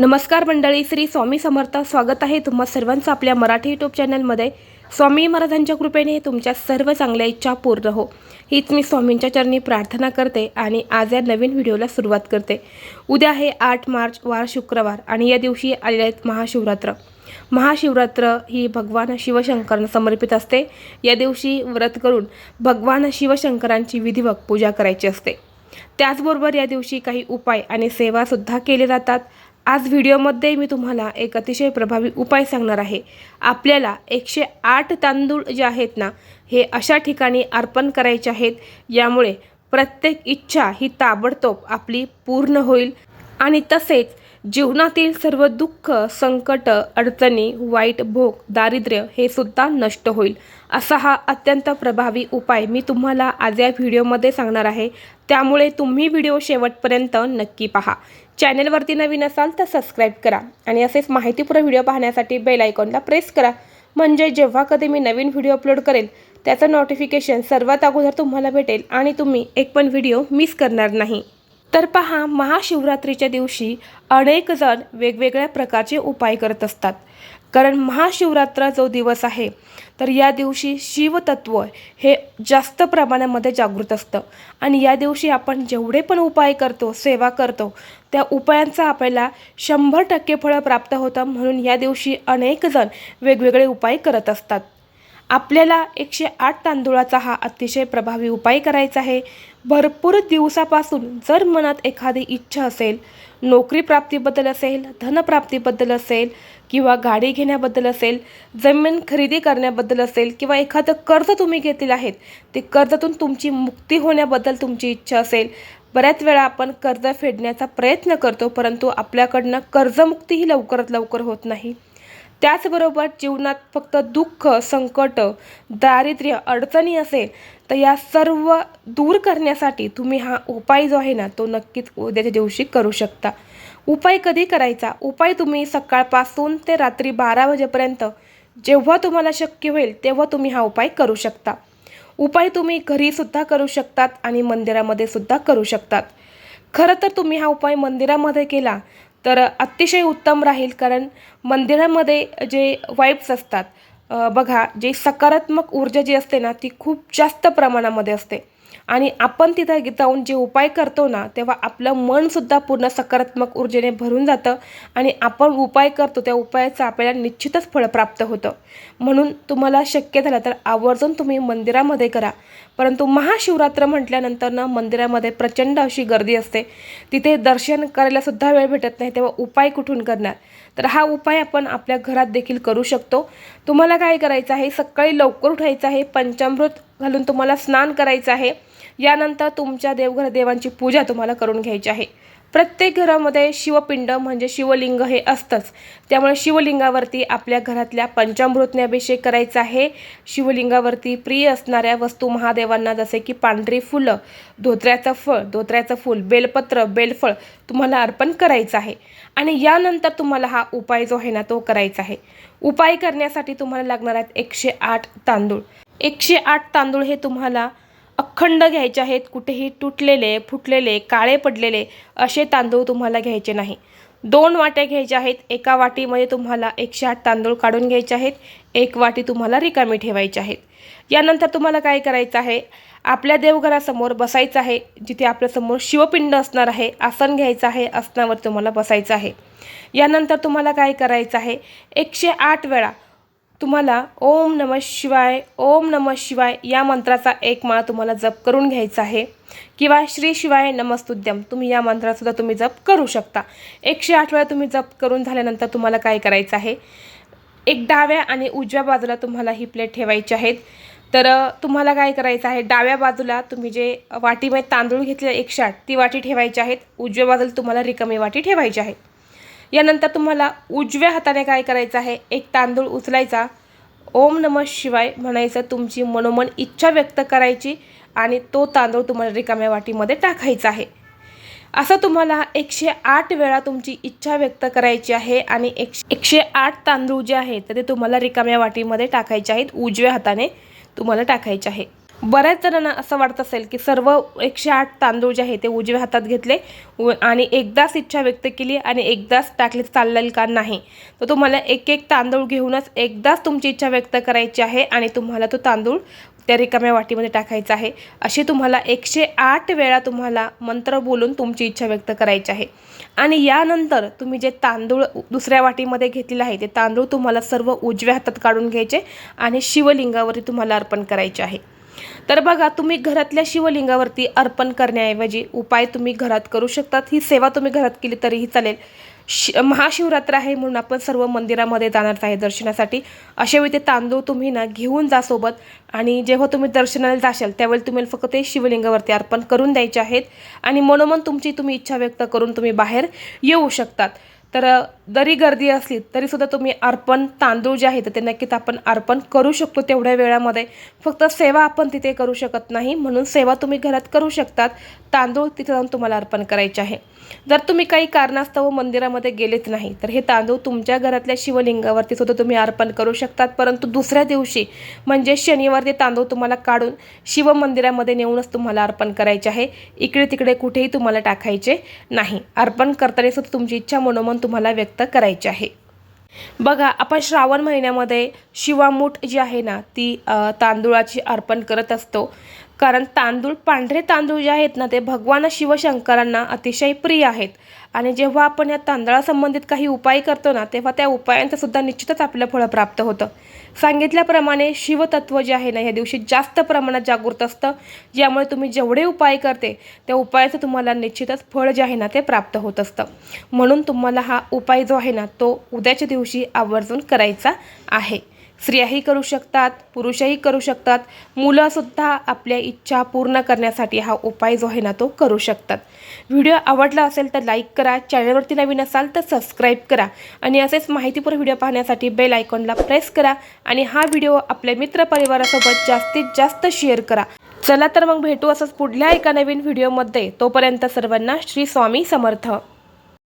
नमस्कार मंडळी श्री स्वामी समर्थ स्वागत आहे तुम्हा सर्वांचं आपल्या मराठी यूट्यूब चॅनलमध्ये स्वामी महाराजांच्या कृपेने तुमच्या सर्व चांगल्या इच्छा पूर्ण हो. हीच मी स्वामींच्या चरणी प्रार्थना करते आणि आज या नवीन व्हिडिओला सुरुवात करते. उद्या आहे आठ मार्च वार शुक्रवार आणि या दिवशी आलेले आहेत महाशिवरात्र. महाशिवरात्र ही भगवान शिवशंकरांना समर्पित असते. या दिवशी व्रत करून भगवान शिवशंकरांची विधिवत पूजा करायची असते. त्याचबरोबर या दिवशी काही उपाय आणि सेवासुद्धा केले जातात. आज व्हिडिओमध्ये मी तुम्हाला एक अतिशय प्रभावी उपाय सांगणार आहे. आपल्याला एकशे आठ तांदूळ जे आहेत ना हे अशा ठिकाणी अर्पण करायचे आहेत यामुळे प्रत्येक इच्छा ही ताबडतोब आपली पूर्ण होईल. आणि तसेच जीवनातील सर्व दुःख संकट अडचणी वाईट भोग दारिद्र्य हे सुद्धा नष्ट होईल. असा हा अत्यंत प्रभावी उपाय मी तुम्हाला आज या व्हिडिओमध्ये सांगणार आहे. त्यामुळे तुम्ही व्हिडिओ शेवटपर्यंत नक्की पहा. चॅनेलवरती नवीन असाल तर सबस्क्राईब करा आणि असेच माहितीपूर्ण व्हिडिओ पाहण्यासाठी बेल आयकॉनला प्रेस करा. म्हणजे जेव्हा कधी मी नवीन व्हिडिओ अपलोड करेल त्याचं नोटिफिकेशन सर्वात अगोदर तुम्हाला भेटेल आणि तुम्ही एक पण व्हिडिओ मिस करणार नाही. तर पहा महाशिवरात्रीच्या दिवशी अनेक जण वेगवेगळ्या प्रकारचे उपाय करत असतात. कारण महाशिवरात्र जो दिवस आहे. तर या दिवशी शिवतत्व हे जास्त प्रमाणामध्ये जागृत असतं. आणि या दिवशी आपण जेवढे पण उपाय करतो सेवा करतो त्या उपायांचा आपल्याला शंभर टक्के फळं प्राप्त होतं. म्हणून या दिवशी अनेकजण वेगवेगळे उपाय करत असतात. आपल्याला एकशे आठ तांदूळाचा हा अतिशय प्रभावी उपाय करायचा आहे. भरपूर दिवसापासून जर मनात एखादी इच्छा असेल नोकरी प्राप्तीबद्दल असेल धनप्राप्तीबद्दल असेल किंवा गाडी घेण्याबद्दल असेल जमीन खरेदी करण्याबद्दल असेल किंवा एखादं कर्ज तुम्ही घेतलेलं आहेत ते कर्जातून तुमची मुक्ती होण्याबद्दल तुमची इच्छा असेल बऱ्याच वेळा आपण कर्ज फेडण्याचा प्रयत्न करतो परंतु आपल्याकडनं कर्जमुक्ती ही लवकरात लवकर होत नाही. त्याचबरोबर जीवनात फक्त दुःख संकट दारिद्र्य अडचणी असेल तर या सर्व दूर करण्यासाठी तुम्ही हा उपाय जो आहे ना तो नक्कीच उद्याच्या दिवशी करू शकता. उपाय कधी करायचा? उपाय तुम्ही सकाळपासून ते रात्री बारा वाजेपर्यंत जेव्हा तुम्हाला शक्य होईल तेव्हा तुम्ही हा उपाय करू शकता. उपाय तुम्ही घरीसुद्धा करू शकतात आणि मंदिरामध्ये सुद्धा करू शकतात. खरं तर तुम्ही हा उपाय मंदिरामध्ये केला तर अतिशय उत्तम राहील कारण मंदिरामध्ये जे वाईब्स असतात बघा जे सकारात्मक ऊर्जा जी असते ना ती खूप जास्त प्रमाणामध्ये असते. आणि आपण तिथं जाऊन जे उपाय करतो ना तेव्हा आपलं मनसुद्धा पूर्ण सकारात्मक ऊर्जेने भरून जातं आणि आपण उपाय करतो त्या उपायाचं आपल्याला निश्चितच फळ प्राप्त होतं. म्हणून तुम्हाला शक्य झालं तर आवर्जून तुम्ही मंदिरामध्ये करा. परंतु महाशिवरात्र म्हटल्यानंतर ना मंदिरामध्ये प्रचंड अशी गर्दी असते. तिथे दर्शन करायलासुद्धा वेळ भेटत नाही तेव्हा उपाय कुठून करणार? तर हा उपाय आपण आपल्या घरात देखील करू शकतो. तुम्हाला काय करायचं आहे? सकाळी लवकर उठायचं आहे पंचामृत घालून तुम्हाला स्नान करायचं आहे. यानंतर तुमच्या देवघर देवांची पूजा तुम्हाला करून घ्यायची आहे. प्रत्येक घरामध्ये शिवपिंड म्हणजे शिवलिंग हे असतंच. त्यामुळे शिवलिंगावरती आपल्या घरातल्या पंचामृतने अभिषेक करायचा आहे. शिवलिंगावरती प्रिय असणाऱ्या वस्तू महादेवांना जसे की पांढरी फुलं धोत्र्याचं फळ धोत्र्याचं फूल बेलपत्र बेलफळ तुम्हाला अर्पण करायचं आहे. आणि यानंतर तुम्हाला हा उपाय जो आहे ना तो करायचा आहे. उपाय करण्यासाठी तुम्हाला लागणार आहेत एकशे आठ तांदूळ. एकशे आठ तांदूळ हे तुम्हाला अखंड घ्यायचे आहेत कुठेही तुटलेले फुटलेले काळे पडलेले असे तांदूळ तुम्हाला घ्यायचे नाही. दोन वाट्या घ्यायच्या आहेत एका वाटीमध्ये तुम्हाला एकशे आठ तांदूळ काढून घ्यायचे आहेत एक वाटी तुम्हाला रिकामी ठेवायची आहेत. यानंतर तुम्हाला काय करायचं आहे आपल्या देवघरासमोर बसायचं आहे जिथे आपल्यासमोर शिवपिंड असणार आहे आसन घ्यायचं आहे आसनावर तुम्हाला बसायचं आहे. यानंतर तुम्हाला काय करायचं आहे एकशे आठ वेळा तुम्हाला ओम नम शिवाय ओम नम शिवाय या मंत्राचा एक माळा तुम्हाला जप करून घ्यायचा आहे. किंवा श्री शिवाय नमस्तुद्यम तुम्ही या मंत्रासुद्धा तुम्ही जप करू शकता. एकशे आठ वेळा तुम्ही जप करून झाल्यानंतर तुम्हाला काय करायचं आहे? एक डाव्या आणि उजव्या बाजूला तुम्हाला ही प्लेट ठेवायची आहेत. तर तुम्हाला काय करायचं आहे? डाव्या बाजूला तुम्ही जे वाटीमध्ये तांदूळ घेतले एकशे आठ ती वाटी ठेवायची आहेत. उजव्या बाजूला तुम्हाला रिकामी वाटी ठेवायची आहे. यानंतर तुम्हाला उजव्या हाताने काय करायचं आहे? एक तांदूळ उचलायचा. ओम नमः शिवाय म्हणायचं तुमची मनोमन इच्छा व्यक्त करायची आणि तो तांदूळ तुम्हाला रिकाम्या वाटीमध्ये टाकायचा आहे. असं तुम्हाला एकशे आठ वेळा तुमची इच्छा व्यक्त करायची आहे आणि एकशे एकशे आठ तांदूळ जे आहेत तर ते तुम्हाला रिकाम्या वाटीमध्ये टाकायचे आहेत. उजव्या हाताने तुम्हाला टाकायचे आहे. बऱ्याच जणांना असं वाटत असेल की सर्व एकशे आठ तांदूळ जे आहे ते उजव्या हातात घेतले व- आणि एकदाच इच्छा व्यक्त केली आणि एकदाच टाकले चाललेल का नाही. तर तुम्हाला एक एक तांदूळ घेऊनच एकदाच तुमची इच्छा व्यक्त करायची आहे आणि तुम्हाला तो तांदूळ त्या रिकाम्या वाटीमध्ये टाकायचा आहे. असे तुम्हाला एकशे आठ वेळा तुम्हाला मंत्र बोलून तुमची इच्छा व्यक्त करायची आहे. आणि यानंतर तुम्ही जे तांदूळ दुसऱ्या वाटीमध्ये घेतलेले आहे ते तांदूळ तुम्हाला सर्व उजव्या हातात काढून घ्यायचे आणि शिवलिंगावरती तुम्हाला अर्पण करायचे आहे. तर बघा तुम्ही घरातल्या शिवलिंगावरती अर्पण करण्याऐवजी उपाय तुम्ही घरात करू शकतात. ही सेवा तुम्ही घरात केली तरीही चालेल. शि महाशिवरात्र आहे म्हणून आपण सर्व मंदिरामध्ये जाणार आहे दर्शनासाठी. अशावेळी ते तांदूळ तुम्ही ना घेऊन जा सोबत आणि जेव्हा तुम्ही दर्शनाला जाशाल त्यावेळी तुम्ही फक्त ते शिवलिंगावरती अर्पण करून द्यायचे आहेत. आणि मनोमन तुमची तुम्ही इच्छा व्यक्त करून तुम्ही बाहेर येऊ शकतात. तर जरी गर्दी असली तरीसुद्धा तुम्ही अर्पण तांदूळ जे आहे तर ते नक्कीच आपण अर्पण करू शकतो तेवढ्या वेळामध्ये. फक्त सेवा आपण तिथे करू शकत नाही म्हणून सेवा तुम्ही घरात करू शकतात. तांदूळ तिथे जाऊन तुम्हाला अर्पण करायचे आहे. जर तुम्ही काही कारणास्तव मंदिरामध्ये गेलेच नाही तर हे तांदूळ तुमच्या घरातल्या शिवलिंगावरती सुद्धा तुम्ही अर्पण करू शकतात. परंतु दुसऱ्या दिवशी म्हणजे शनिवार ते तांदूळ तुम्हाला काढून शिव मंदिरामध्ये नेऊनच तुम्हाला अर्पण करायचे आहे. इकडे तिकडे कुठेही तुम्हाला टाकायचे नाही. अर्पण करताना सुद्धा तुमची इच्छा मनोमन तुम्हाला व्यक्त करायची आहे. बघा आपण श्रावण महिन्यामध्ये शिवामूठ जी आहे ना ती तांदुळाची तांदूळाची अर्पण करत असतो. कारण तांदूळ पांढरे तांदूळ जे आहेत ना ते भगवान शिवशंकरांना अतिशय प्रिय आहेत. आणि जेव्हा आपण या तांदळासंबंधित काही उपाय करतो ना तेव्हा त्या उपायांचं सुद्धा निश्चितच आपल्याला फळ प्राप्त होतं. सांगितल्याप्रमाणे शिवतत्व जे आहे ना या दिवशी जास्त प्रमाणात जागृत असतं. ज्यामुळे तुम्ही जेवढे उपाय करते त्या उपायाचं तुम्हाला निश्चितच फळ जे आहे ना ते प्राप्त होत असतं. म्हणून तुम्हाला हा उपाय जो आहे ना तो उद्याच्या दिवशी आवर्जून करायचा आहे. स्त्रियाही करू शकतात पुरुषही करू शकतात. मुलंसुद्धा आपल्या इच्छा पूर्ण करण्यासाठी हा उपाय जो आहे ना तो करू शकतात. व्हिडिओ आवडला असेल तर लाईक करा चॅनलवरती नवीन असाल तर सबस्क्राईब करा आणि असेच माहितीपूर्ण व्हिडिओ पाहण्यासाठी बेल आयकॉनला प्रेस करा आणि हा व्हिडिओ आपल्या मित्रपरिवारासोबत जास्तीत जास्त शेअर करा. चला तर मग भेटू असंच पुढल्या एका नवीन व्हिडिओमध्ये. तोपर्यंत सर्वांना श्री स्वामी समर्थ.